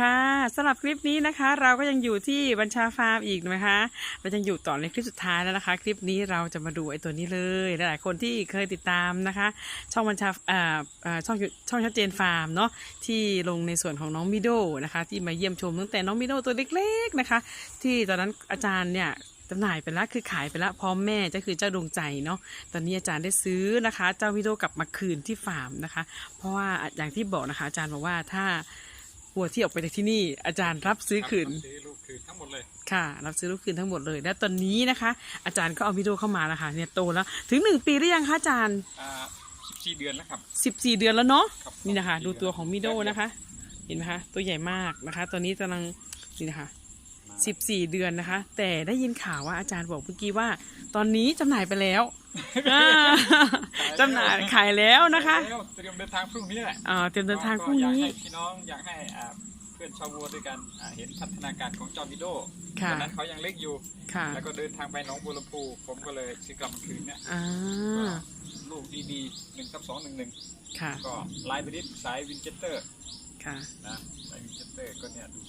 ค่ะสำหรับคลิปนี้นะคะ เราก็ยังอยู่ที่บัญชาฟาร์มอีกนะคะเรายังอยู่ต่อในคลิปสุดท้ายแล้วนะคะ คลิปนี้เราจะมาดูไอ้ตัวนี้เลยหลายๆคนที่เคยติดตามนะคะ ช่องบัญชาช่องช่องชัดเจนฟาร์มเนาะที่ลงในส่วนของน้องมิโดนะคะ ที่มาเยี่ยมชมตั้งแต่น้องมิโดตัวเล็กๆนะคะ ที่ตอนนั้นอาจารย์เนี่ยจำหน่ายไปแล้วคือขายไปแล้วพร้อมแม่ก็คือเจ้าดวงใจเนาะตอนนี้อาจารย์ได้ซื้อนะคะ เจ้ามิโดกลับมาคืนที่ฟาร์มนะคะ เพราะว่าอย่างที่บอกนะคะ อาจารย์บอกว่าถ้า วัวที่ออกไปจากที่นี่อาจารย์รับซื้อคืนซื้อลูกคืนทั้งหมดเลยค่ะ รับซื้อลูกคืนทั้งหมดเลย และตอนนี้นะคะ อาจารย์ก็เอาวิดีโอเข้ามาแล้วค่ะเนี่ยโตแล้ว ถึงหนึ่งปีหรือยังคะอาจารย์อ่า14เดือนแล้วครับสิบสี่เดือนแล้วเนาะครับนี่นะคะ14ดูตัวของมิโดนะคะ เห็นไหมคะตัวใหญ่มากนะคะตอนนี้กำลังนี่นะคะ สิบสี่เดือนนะคะ แต่ได้ยินข่าวว่าอาจารย์บอกเมื่อกี้ว่า ตอนนี้จำหน่ายไปแล้วอ่าจำหน่ายขายแล้วนะคะแล้วเตรียมเดินทางพรุ่งนี้แหละอ่าเตรียมเดินทางพรุ่งนี้ ก็อยากให้พี่น้องอยากให้อ่าเพื่อนชาววัวด้วยกันอ่าเห็นพัฒนาการของจอมิโดค่ะตอนนั้นเขายังเล็กอยู่ ค่ะแล้วก็เดินทางไปหนองบัวลำพูผมก็เลยซื้อกลับมาคืนเนี่ยอ่าลูกดีๆหนึ่งทับสองหนึ่งหนึ่งค่ะก็ลายบริษสายวินเจเตอร์ค่ะ นะสายวินเจเตอร์ก็เนี่ยดู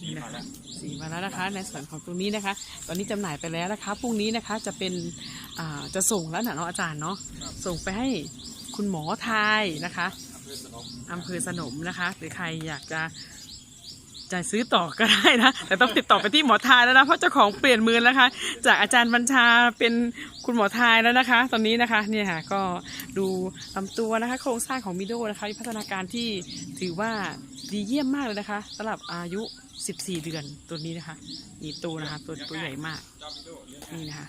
สีมาแล้วสีมาแล้วนะคะ ในส่วนของตรงนี้นะคะ ตอนนี้จำหน่ายไปแล้วนะคะพรุ่งนี้นะคะจะเป็นจะส่งแล้วนะเนาะอาจารย์เนาะส่งไปให้คุณหมอไทยนะคะอำเภอสนมอำเภอสนมนะคะ หรือใครอยากจะ จะซื้อต่อก็ได้นะ แต่ต้องติดต่อไปที่หมอทายแล้วนะ เพราะเจ้าของเปลี่ยนมือแล้วนะคะจากอาจารย์บัญชาเป็นคุณหมอทายแล้วนะคะ ตอนนี้นะคะเนี่ยค่ะก็ดูลำตัวนะคะ โครงสร้างของมิโดนะคะพัฒนาการที่ถือว่าดีเยี่ยมมากเลยนะคะสำหรับอายุ 14 เดือนตัวนี้นะคะนี่ตัวนะคะตัวตัวใหญ่มากนี่นะคะ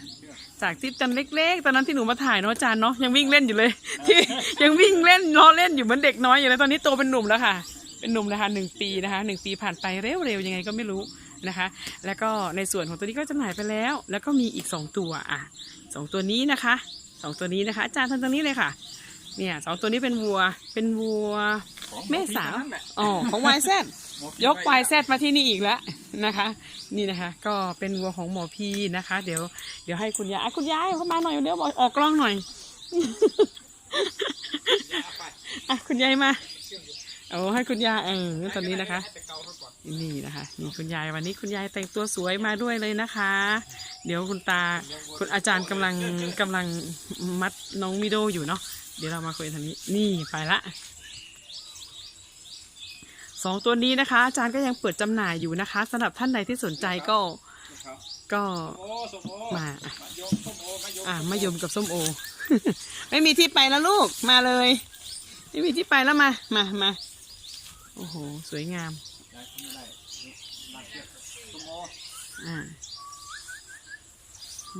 จากที่ตอนเล็กๆ ตอนนั้นที่หนูมาถ่ายเนาะอาจารย์เนาะยังวิ่งเล่นอยู่เลย ที่ยังวิ่งเล่นล้อเล่นอยู่เหมือนเด็กน้อยอยู่เลยตอนนี้โตเป็นหนุ่มแล้วค่ะ หนุ่มนะคะหนึ่งปีนะคะหนึ่งปีผ่านไปเร็วๆยังไงก็ไม่รู้นะคะ แล้วก็ในส่วนของตัวนี้ก็จำหน่ายไปแล้ว แล้วก็มีอีกสองตัวอะสองตัวนี้นะคะสองตัวนี้นะคะ อาจารย์ทำตรงนี้เลยค่ะเนี่ยสองตัวนี้เป็นวัวเป็นวัวของแม่สาวหอผีทั้งนั้นแหละอ๋อของวายแซดหมอผียกวายแซดมาที่นี่อีกแล้วนะคะ นี่นะคะ ก็เป็นวัวของหมอพีนะคะ เดี๋ยวเดี๋ยวให้คุณยายอะคุณยายเข้ามาหน่อยเดี๋ยวออกกล้องหน่อยอะคุณยายมา โอ้ให้คุณยายเออตอนนี้นะคะ นี่นะคะนี่คุณยายวันนี้คุณยายแต่งตัวสวยมาด้วยเลยนะคะ เดี๋ยวคุณตาคุณอาจารย์กำลังกำลังมัดน้องมิโดอยู่เนาะเดี๋ยวเรามาคุยกันทางนี้ นี่ไปละสองตัวนี้นะคะ อาจารย์ก็ยังเปิดจำหน่ายอยู่นะคะสำหรับท่านใดที่สนใจก็ก็มโอมาอะมายอมายมอ่ามายมกับส้มโอ ไม่มีที่ไปแล้วลูกมาเลย ไม่มีที่ไปแล้วมามามา โอ้โห สวยงามยาด้มาเทียบส้มโออ่า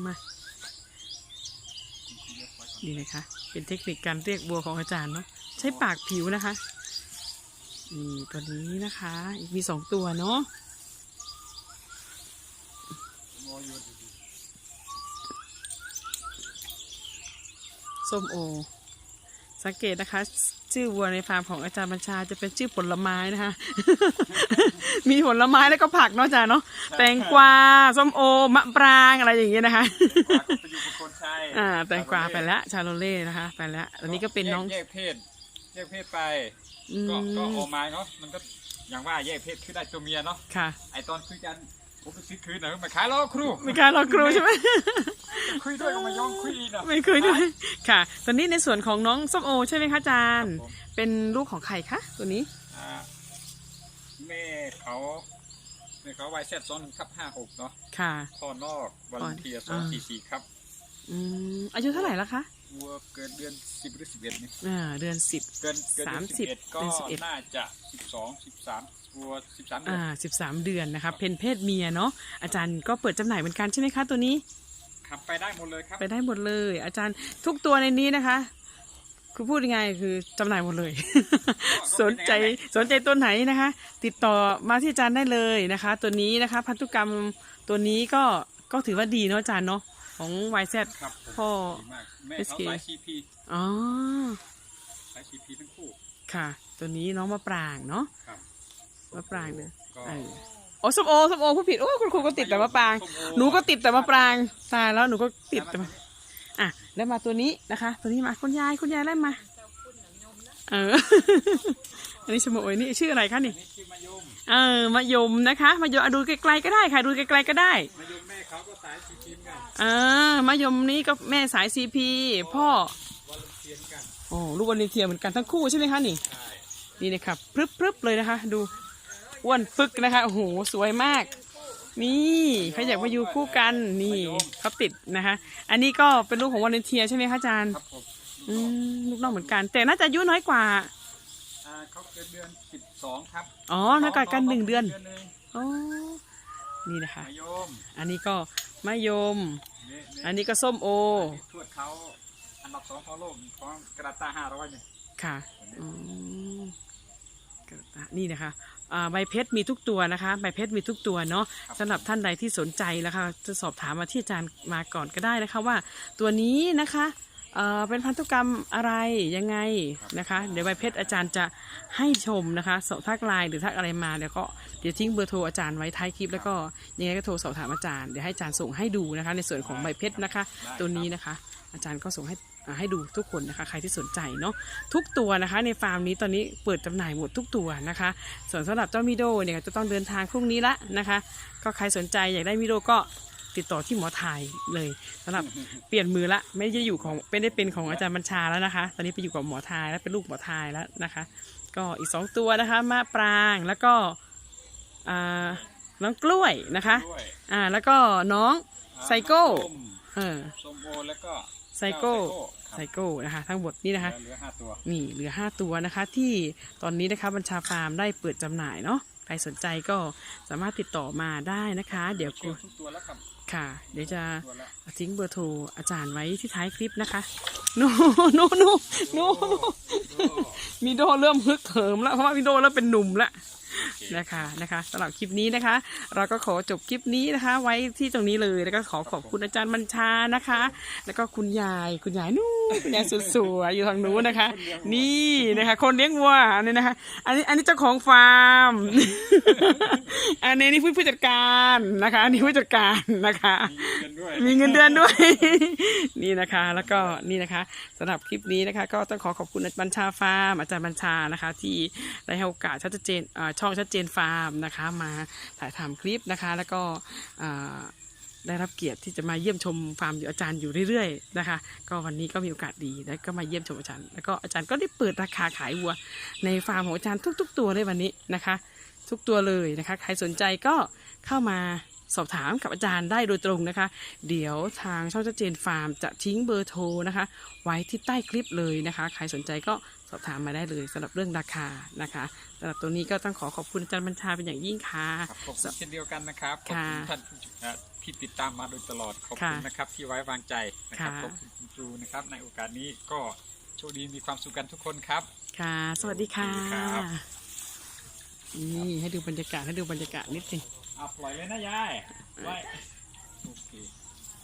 มานี่นะคะ เป็นเทคนิคการเรียกบัวของอาจารย์เนาะ ใช้ปากผิวนะคะ นี่ตัวนี้นะคะ อีกมีสองตัวเนาะส้มโอ ส้มโอสังเกตนะคะ ชื่อวัวในฟาร์มของอาจารย์บัญชาจะเป็นชื่อผลไม้นะคะ มีผลไม้แล้วก็ผักเนาะอาจารย์เนาะแตงกวาส้มโอมะปรางอะไรอย่างเงี้ยนะคะๆกว่าก็ไปอยู่กับคนใช่อ่าแตงกวาไปแล้วชาโลเล่นะคะ ไปแล้วอันนี้ก็เป็นน้องแยกเพศแยกเพศไปอืก็ก็มออกมาเนาะมันก็อย่างว่าแยกเพศคือได้ตัวเมียเนาะค่ะไอตอนคุยกัน ผมไปซื้อคืนหน่อยมาขายแล้วครูมีการรอครูใช่ไหม คุยด้วยก็มายอมคุยอีกเนาะไม่เคยด้วยค่ะ ตอนนี้ในส่วนของน้องส้มโอใช่ไหมคะอาจารย์ ผมเป็นลูกของใครคะตัวนี้ อ่าแม่เขาแม่เขาวัยแซดซ้อนหนึ่งครับห้าหกเนาะค่ะ พ่อนอกวันเทียสอ่าองสี่สี่ครับ อืมอายุเท่าไหร่แล้วคะ วัวเกิดเดือนสิบหรือสิบเอ็ดนี่อ่าเดือนสิบ เกินเกินเดือนสามสิสิบบเอ็ดก็เดือนสิบเอ็ดน่าจะสิบสองสิบสามวัวสิบสามเดือนอ่าสิบสามเดือนนะคะเป็นเพศเมียเนาะอาจารย์ก็เปิดจำหน่ายเหมือนกันใช่ไหมคะตัวนี้ ขับไปได้หมดเลยครับไปได้หมดเลย อาจารย์ทุกตัวในนี้นะคะ คือพูดยังไงคือจำหน่ายหมดเลย สนใจสนใจตัวไหนนะคะ ติดต่อมาที่อาจารย์ได้เลยนะคะ ตัวนี้นะคะ พันธุกรรมตัวนี้ก็ก็ถือว่าดีเนาะอาจารย์เนาะ ของ YZ ครับผมพ่อ ดีมากแม่เขา SK สายซีพีอ๋อ สายซีพีทั้งคู่ค่ะ ตัวนี้น้องมะปรางเนาะ ครับมะปรางเลยก็เออ โอ้ส้มโอส้มโอผู้ผิด โอ้คุณครูก็ติดแต่มะปรางส้มโอหนูก็ติดแต่มะปรางตายแล้วหนูก็ติดแต่มะอะแล้วมาตัวนี้นะคะ ตัวนี้มาคุณยายคุณยายไล่มา เออ อันนี้ชะโมยนี่ชื่ออะไรคะนี่นี่ชื่อมายมเออมะยมนะคะมะยมอะดูไกลๆก็ได้ค่ะดูไกลๆก็ได้มายมแม่เขาก็สายสีทีมกันเออมะยมนี้ก็แม่สายซีพีพ่อวอลเลนเทียนกันโอ้ลูกวอลเลนเทียเหมือนกันทั้งคู่ใช่ไหมคะนี่ใช่นี่นะครับพรึบพรึบเลยนะคะ ดูอ้วนฟึกนะคะโอ้โหสวยมาก นี่เขาอยากมาอยู่คู่กันนี่เขาติดนะคะ อันนี้ก็เป็นลูกของวอลเลนเทียใช่ไหมคะอาจารย์ครับผมอืมลูกน้องเหมือนกัน แต่น่าจะอายุน้อยกว่าอ่า เขาเกิดเดือนสิบสองครับอ๋อน้อยกว่ากันหนึ่งเดือนหนึ่งอ๋อนี่นะคะมายมอันนี้ก็มะยมนี่นี่อันนี้ก็ส้มโอทวดเขาอันดับสองของโลกของกระตาห้าร้อยเนี่ยค่ะอืมกระตะนี่นะคะอ่าใบเพชรมีทุกตัวนะคะใบเพชรมีทุกตัวเนาะสำหรับท่านใดที่สนใจนะคะ จะสอบถามมาที่อาจารย์มาก่อนก็ได้นะคะว่าตัวนี้นะคะ เอ่อเป็นพันธุกรรมอะไรยังไงนะคะ เดี๋ยวใบเพชรอาจารย์จะให้ชมนะคะสอบทักไลน์หรือทักอะไรมาเดี๋ยวก็เดี๋ยวทิ้งเบอร์โทรอาจารย์ไว้ท้ายคลิปแล้วก็ยังไงก็โทรสอบถามอาจารย์เดี๋ยวให้อาจารย์ส่งให้ดูนะคะ ในส่วนของใบเพชรนะคะ ตัวนี้นะคะ อาจารย์ก็ส่งให้อ่าให้ดูทุกคนนะคะ ใครที่สนใจเนาะทุกตัวนะคะ ในฟาร์มนี้ตอนนี้เปิดจำหน่ายหมดทุกตัวนะคะ ส่วนสำหรับเจ้ามิโดเนี่ยจะต้องเดินทางพรุ่งนี้ละนะคะ ก็ใครสนใจอยากได้มิโดก็ ติดต่อที่หมอไทยเลยสำหรับเปลี่ยนมือละไม่ได้อยู่ของไม่ได้เป็นของอาจารย์บัญชาแล้วนะคะ ตอนนี้ไปอยู่กับหมอไทยแล้วเป็นลูกหมอไทยแล้วนะคะ ก็อีกสองตัวนะคะมะปรางแล้วก็อ่าน้องกล้วยนะคะด้วยอ่าแล้วก็น้องไซโก้ส้มเออส้มโอแล้วก็ไซโก้ครับไซโก้นะคะ ทั้งหมดนี่นะคะเหลือห้าตัวนี่เหลือ5ตัวนะคะ ที่ตอนนี้นะคะบัญชาฟาร์มได้เปิดจำหน่ายเนาะใครสนใจก็สามารถติดต่อมาได้นะคะ เดี๋ยวเชื่กูอทุกตัวแล้วครับค่ะ เดี๋ยวจะทิ้งเบอร์โทรอาจารย์ไว้ที่ท้ายคลิปนะคะโนโนโนโนมีโดเริ่มฮึกเหิมแล้วเพราะว่ามีโดเริ่มเป็นหนุ่มแล้ว นะคะนะคะสำหรับคลิปนี้นะคะ เราก็ขอจบคลิปนี้นะคะ ไว้ที่ตรงนี้เลยแล้วก็ขอขอบคุณอาจารย์บัญชานะคะ แล้วก็คุณยายคุณยายนู่นคุณยายสุดสวยอยู่ทางนู้นนะคะ นี่นะคะ คนเลี้ยงวัวอันนี้นะคะ อันนี้อันนี้เจ้าของฟาร์ม อันนี้นี่ผู้ผู้จัดการนะคะอันนี้ผู้จัดการนะคะมีเงิน ด้วย มีเงินเดือนด้วย นี่นะคะ แล้วก็นี่นะคะสำหรับคลิปนี้นะคะ ก็ต้องขอขอบคุณบัญชาฟาร์มอาจารย์บัญชานะคะ ที่ได้ให้โอกาสชัดเจนช่องชัดเจนฟาร์มนะคะ มาถ่ายทำคลิปนะคะ แล้วก็ได้รับเกียรติที่จะมาเยี่ยมชมฟาร์มอยู่อาจารย์อยู่เรื่อยๆนะคะ ก็วันนี้ก็มีโอกาสดีแล้วก็มาเยี่ยมชมอาจารย์ แล้วก็อาจารย์ก็ได้เปิดราคาขายวัว ในฟาร์มของอาจารย์ทุก ๆ ตัวเลยวันนี้นะคะ ทุกตัวเลยนะคะ ใครสนใจก็เข้ามา สอบถามกับอาจารย์ได้โดยตรงนะคะ เดี๋ยวทางช่องชัดเจนฟาร์มจะทิ้งเบอร์โทรนะคะ ไว้ที่ใต้คลิปเลยนะคะ ใครสนใจก็สอบถามมาได้เลยสำหรับเรื่องราคานะคะสำหรับตัวนี้ก็ต้องขอขอบคุณอาจารย์บัญชาเป็นอย่างยิ่งค่ะครับขอบคุณเช่นเดียวกันนะครับขอบค่ะคุณท่านเอ่อที่ติดตามมาโดยตลอดขอบคุณค่ะนะครับ ที่ไว้วางใจนะครับค่ะขอบคุณคุณครูนะครับ ในโอกาสนี้ก็โชคดีมีความสุขกันทุกคนครับ ค่ะ สวัสดีค่ะสวัสดีครับนี่ให้ดูบรรยากาศให้ดูบรรยากาศนิดนึงเอาปล่อยเลยนะยายไว้โอเค